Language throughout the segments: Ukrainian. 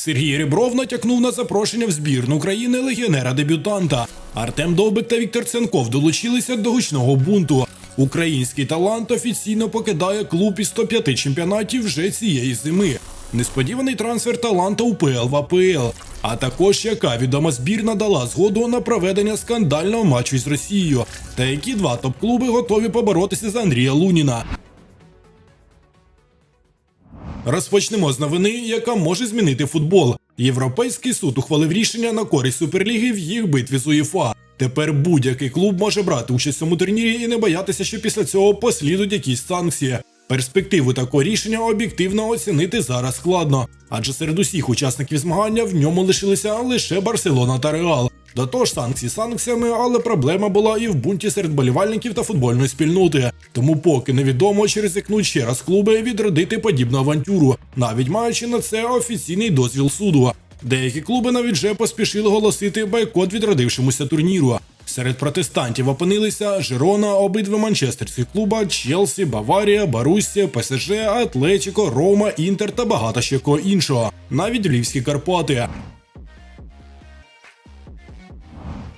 Сергій Ребров натякнув на запрошення в збірну України легіонера-дебютанта. Артем Довбик та Віктор Ценков долучилися до гучного бунту. Український талант офіційно покидає клуб із 105 чемпіонатів вже цієї зими. Несподіваний трансфер таланта у ПЛ в АПЛ. А також яка відома збірна дала згоду на проведення скандального матчу із Росією, та які два топ-клуби готові поборотися за Андрія Луніна. Розпочнемо з новини, яка може змінити футбол. Європейський суд ухвалив рішення на користь суперліги в їх битві з УЄФА. Тепер будь-який клуб може брати участь у цьому турнірі і не боятися, що після цього послідують якісь санкції. Перспективу такого рішення об'єктивно оцінити зараз складно, адже серед усіх учасників змагання в ньому лишилися лише Барселона та Реал. До того ж, санкції санкціями, але проблема була і в бунті серед болівальників та футбольної спільноти. Тому поки невідомо, чи ризикнуть ще раз клуби відродити подібну авантюру, навіть маючи на це офіційний дозвіл суду. Деякі клуби навіть вже поспішили оголосити бойкот відродившомуся турніру. Серед протестантів опинилися Жирона, обидва манчестерські клуба, Челсі, Баварія, Баруссія, ПСЖ, Атлетіко, Рома, Інтер та багато ще кого іншого. Навіть Львівські Карпати.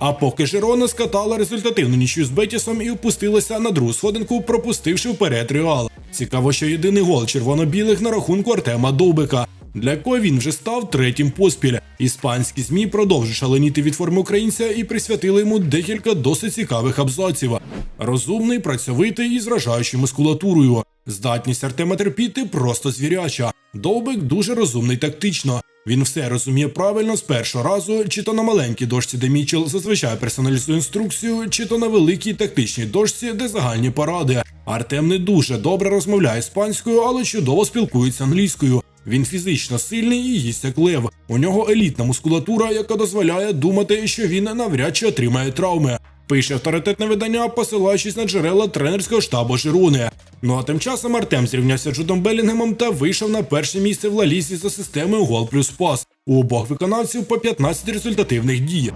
А поки Жирона скатала результативну нічю з Бетісом і опустилася на другу сходинку, пропустивши вперед Реал. Цікаво, що єдиний гол червоно-білих на рахунку Артема Довбика, для якого він вже став третім поспіль. Іспанські змі продовжують шаленіти від форми українця і присвятили йому декілька досить цікавих абзаців. Розумний, працьовитий і з мускулатурою. Здатність Артема терпіти просто звіряча. Довбик дуже розумний тактично. Він все розуміє правильно з першого разу, чи то на маленькій дошці, де Мічел зазвичай персоналізує інструкцію, чи то на великій тактичній дошці, де загальні поради. Артем не дуже добре розмовляє іспанською, але чудово спілкується англійською. Він фізично сильний і їсть як лев. У нього елітна мускулатура, яка дозволяє думати, що він навряд чи отримає травми. Пише авторитетне видання, посилаючись на джерела тренерського штабу Жируни. Ну а тим часом Артем зрівнявся з Джудом Белінгемом та вийшов на перше місце в Лалісі за системою гол плюс пас. У обох виконавців по 15 результативних дій.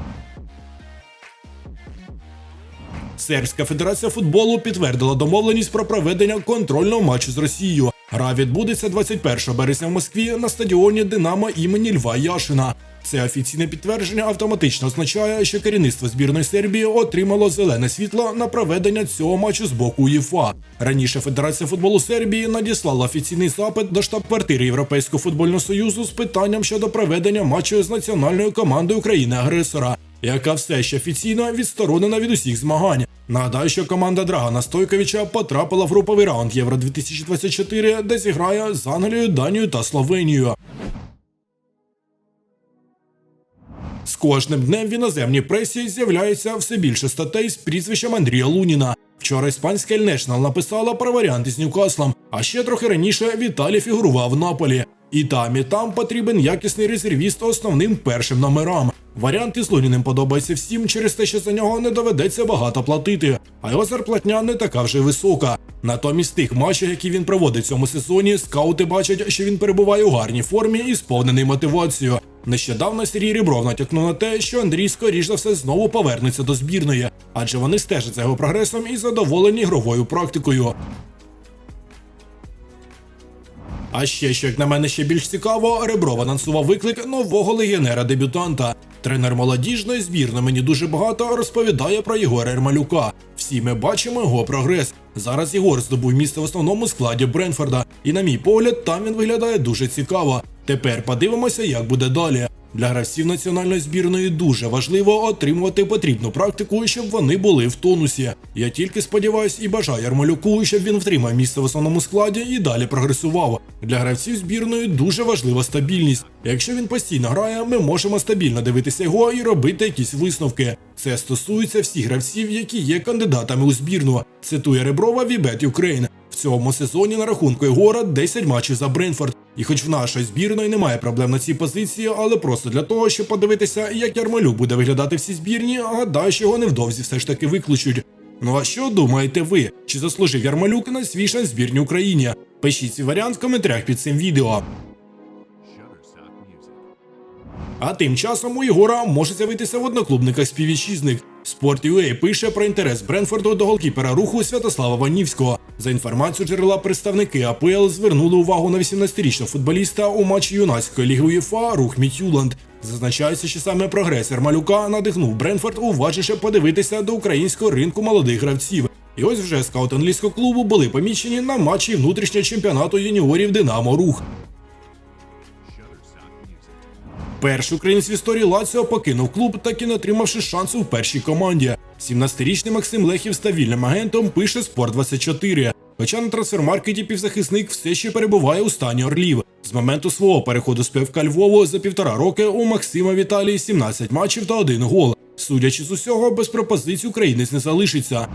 Сербська федерація футболу підтвердила домовленість про проведення контрольного матчу з Росією. Гра відбудеться 21 березня в Москві на стадіоні Динамо імені Льва Яшина. Це офіційне підтвердження автоматично означає, що керівництво збірної Сербії отримало зелене світло на проведення цього матчу з боку УЄФА. Раніше Федерація футболу Сербії надіслала офіційний запит до штаб-квартири Європейського футбольного союзу з питанням щодо проведення матчу з національною командою країни-агресора, яка все ще офіційно відсторонена від усіх змагань. Нагадаю, що команда Драгана Стойковича потрапила в груповий раунд Євро 2024, де зіграє з Англією, Данією та Словенією. З кожним днем в іноземній пресі з'являється все більше статей з прізвищем Андрія Луніна. Вчора іспанська National написала про варіанти з Ньюкаслом, а ще трохи раніше Віталій фігурував в Наполі. І там, і там потрібен якісний резервіст основним першим номерам. Варіант із Луніним подобається всім через те, що за нього не доведеться багато платити, а його зарплатня не така вже висока. Натомість тих матчів, які він проводить цьому сезоні, скаути бачать, що він перебуває у гарній формі і сповнений мотивацією. Нещодавно Сергій Рібров натякнув на те, що Андрій скоріш за все знову повернеться до збірної, адже вони стежать за його прогресом і задоволені ігровою практикою. А ще, що як на мене ще більш цікаво, Ребров анонсував виклик нового легіонера-дебютанта. Тренер молодіжної збірної мені дуже багато розповідає про Єгора Ермалюка. Всі ми бачимо його прогрес. Зараз Єгор здобув місце в основному складі Бренфорда, і, на мій погляд, там він виглядає дуже цікаво. Тепер подивимося, як буде далі. Для гравців національної збірної дуже важливо отримувати потрібну практику, щоб вони були в тонусі. Я тільки сподіваюсь і бажаю Ярмолюку, щоб він втримав місце в основному складі і далі прогресував. Для гравців збірної дуже важлива стабільність. Якщо він постійно грає, ми можемо стабільно дивитися його і робити якісь висновки. Це стосується всіх гравців, які є кандидатами у збірну. Цитує Реброва Вібет Юкрейн. В цьому сезоні на рахунку Єгора 10 матчів за Бренфорд. І хоч в нашої збірної немає проблем на цій позиції, але просто для того, щоб подивитися, як Ярмолюк буде виглядати в цій збірні, гадаю, що його невдовзі все ж таки виключуть. Ну а що думаєте ви? Чи заслужив Ярмолюк на свій збірні Україні? Пишіть свій варіант в коментарях під цим відео. А тим часом у Єгора може з'явитися в одноклубниках співвітчизник. Sport.ua пише про інтерес Бренфорду до голкіпера руху Святослава Ванівського. За інформацією джерела представники АПЛ звернули увагу на 18-річного футболіста у матчі юнацької ліги УЄФА Рух Мітюланд. Зазначається, що саме прогрес Ермалюка надихнув Бренфорд уважніше подивитися до українського ринку молодих гравців. І ось вже скаут англійського клубу були помічені на матчі внутрішнього чемпіонату юніорів Динамо Рух. Перший українець в історії Лаціо покинув клуб, так і не отримавши шансу в першій команді. 17-річний Максим Лехів став вільним агентом, пише Спорт 24 Хоча на трансфермаркеті півзахисник все ще перебуває у стані орлів. З моменту свого переходу з ПФК Львову за півтора роки у Максима Віталії 17 матчів та один гол. Судячи з усього, без пропозицій українець не залишиться.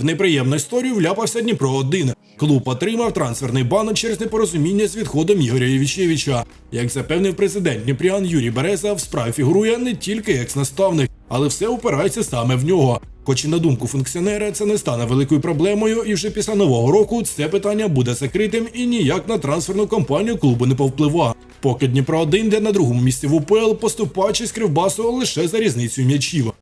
В неприємну історію вляпався Дніпро 1 Клуб отримав трансферний бан через непорозуміння з відходом Ігоря Євічевича. Як запевнив президент Дніпрян Юрій Береза, в справі фігурує не тільки екс-наставник, але все упирається саме в нього. Хоч і на думку функціонера це не стане великою проблемою, і вже після нового року це питання буде закритим і ніяк на трансферну кампанію клубу не повплива. Поки Дніпро 1 де на другому місці в УПЛ, поступаючи з Кривбасу лише за різницю м'ячів.